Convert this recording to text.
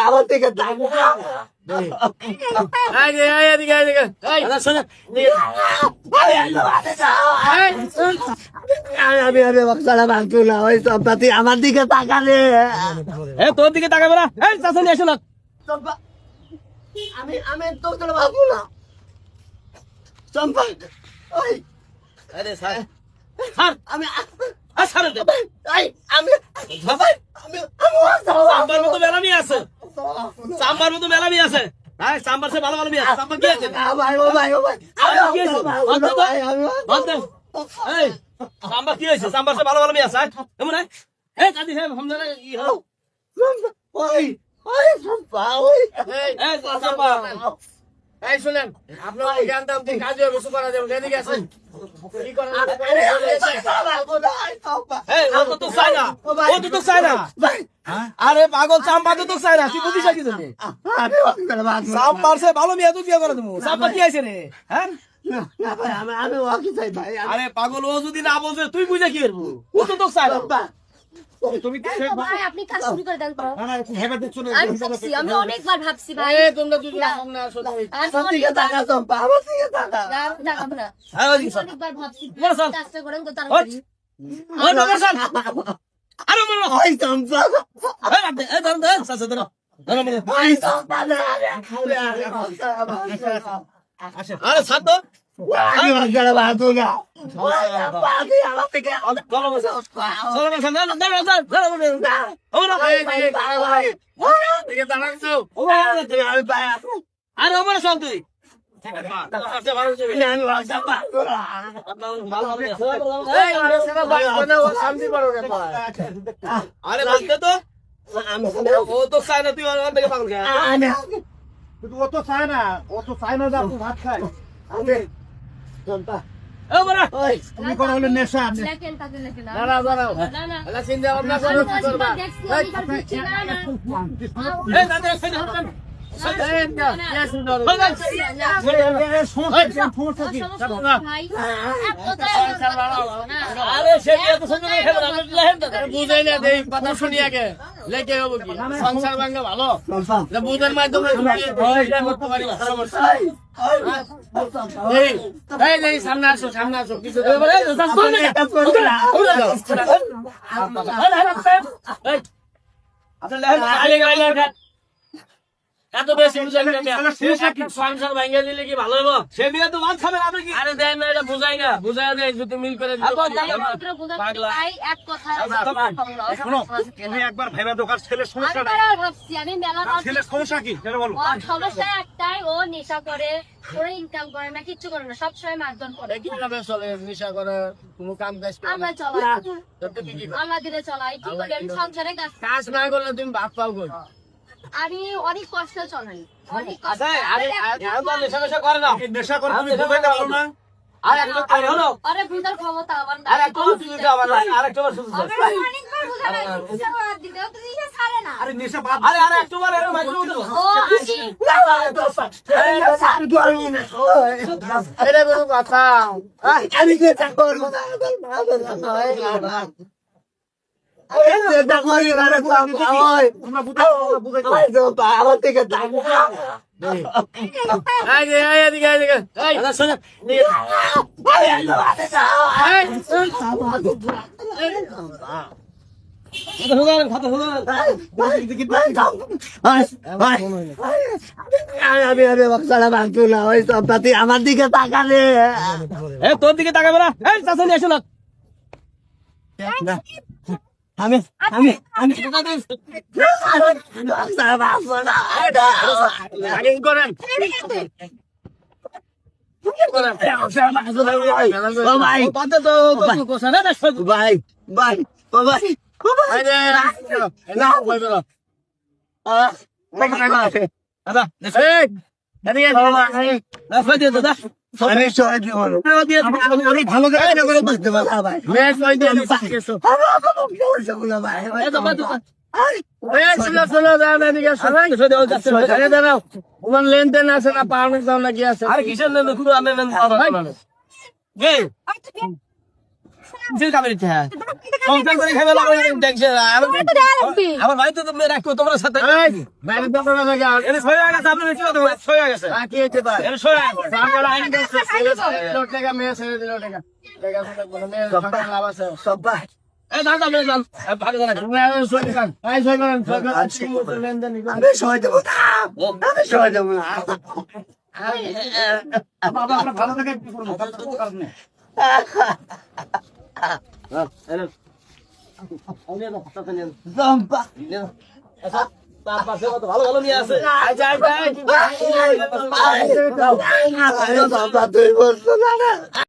আমার দিকে তাকা এই যে, এই এদিকে, এদিকে। এই, আমি আলো হাতে যাও। আমি আমি আমি বক্সালা ভাঙতো না ওই চম্পা তুই আমার দিকে তাকা রে এ, তোর দিকে তাকাবে না এসো না আমি আমি তোর তোর ভাবো না চম্পা আরে স্যার স্যার আমি ছাড়েন আমি চাম্বার মতো মেলামি আছে। চাম্বার মতো মেলামি আছে। হ্যাঁ সে ভালো ভালো মেয়ে আছে? চাম্বার কি আছে? কি হয়েছে? চাম্বার সে ভালো ভালো মেয়ে আছে হ্যাঁ? এমন হয় কাদি হে হামদা ই হলো ওই ওই চম্পা ওই। এই চাম্বার এই শুনেন আপনার জ্ঞান দাম দিয়ে কাজে এদিকে আসেন তো চাই আরে পাগল চাম্পা তো তো চাই না তুই বুঝিস কি জানি চাম্পার সে ভালো মেয়ে তুই বিয়ে করে দেবো চাম্পা কি আছে রে হ্যাঁ আরে পাগল ও যদি না বলছে তুই বুঝে কি করব ও তো তো চাই না তুমি ভাই আপনি কাজ শুরু করে দেন আমি ভাবছি আমি অনেকবার ভাবছি ভাই। এ তোমরা দুজন না। অনেকবার ভাবছি। কাজটা করেন তো তাড়াতাড়ি। আরে আরে না। না ও না দিকে দাঁড়াচ্ছো আরে ওমর সব তুই আচ্ছা। আরে তো। ও তো চাই না তুই থেকে পাগল খেয়ে ও তো চায় না ও তো চায় না যে ভাত খায়। ও বড়। তুমি কোনো হলে নেশা। দাঁড়াও। চিন্তা ভাবনা করো কি করবা? বুঝাই না দেই কথা শুনি আগে। হব কি সংসার ভাঙা ভালো মাধ্যমে সামনে আসো সামনে আসো কিছু আপনার এত বেশি বুঝাই না সংসার ভাঙা দিলে কি ভালো হব সে দিয়ে তো আপনি কি আরে দেন না এটা বুঝাই না বুঝাই দেয় যদি মিল করে দিলে। মাত্র বোঝাতে পাগলা। চাই, এক কথায় শোনো তুমি একবার ভাইবা দোকার ছেলের সমস্যা আমি নাই বারবার ভাবছি, আমি মেলা ছেলের সমস্যা কি? সেটা বলো। সমস্যা একটাই ও নেশা করে ওরা ইনকাম করে না কিচ্ছু করে না সবসময় মারধর করে। কীভাবে চলে? নেশা করে কোনো কাম কাজ আমরা। চলাই। কি আমরা দিলে চলাই কি করি আমি সংসারে কাজ কাজ না করলে তুমি ভাত পাও কই? আমি অনেক কষ্ট চলাই অনেক কষ্ট আচ্ছা আরে আর তো নেশা নেশা করে না এই নেশা করে তুমি বুঝাইতে পারো না আর একটা আর হলো আরে বুঝার ক্ষমতা আমার নাই। আর একটা শুধু আবার আর একটা বার শুধু অনেকবার তো ছাড়ে না। আরে নেশা বাদ আরে আরে একটা বার এর মাইক্রো উঠো ও হাসি। এটা কোনো কথা আমি যেটা করব না আমি যেটা করি না রে চম্পা ওই তোমরা বুঝাই তোমরা বুঝাই ওই চম্পা আমার দিকে তাকা এই যে এই এদিকে এদিকে এই শুনে আমি আলো হাতে যাও এই চম্পা কথা আমি আমি বক্সালা ভাঙতো না ওই চম্পা তুই আমার দিকে তাকা। রে এ তোর দিকে তাকাবে না। এই চাচা নিয়ে এসো না। আমি আমি আমি। ভাই। পাতে তো তো কোসা না দেখো ভাই। লেনদেন আছে না পাওনা দাও কি আছে আরে কিসের লেনদেন আমি সংসার করে খাবে লাগবে। আমার ভাই তো তুমি রাখো তোমার সাথে বাইরের দোকানে আর এটা গেছে হয়ে গেছে। কি হয়েছে তাই এটা ছয় গেছে। আমার আইন করছে ছেলে টাকা মেয়ে ছেড়ে দিল টাকা টাকা ছেড়ে দিল। মেয়ে সংসার লাভ আছে। সব ভাই এই দাদা মেয়ে যান। ভালো। আমি দেবো না। আমি দেবো না। বাবা আমরা থেকে ভালো ভালো নিয়ে আছে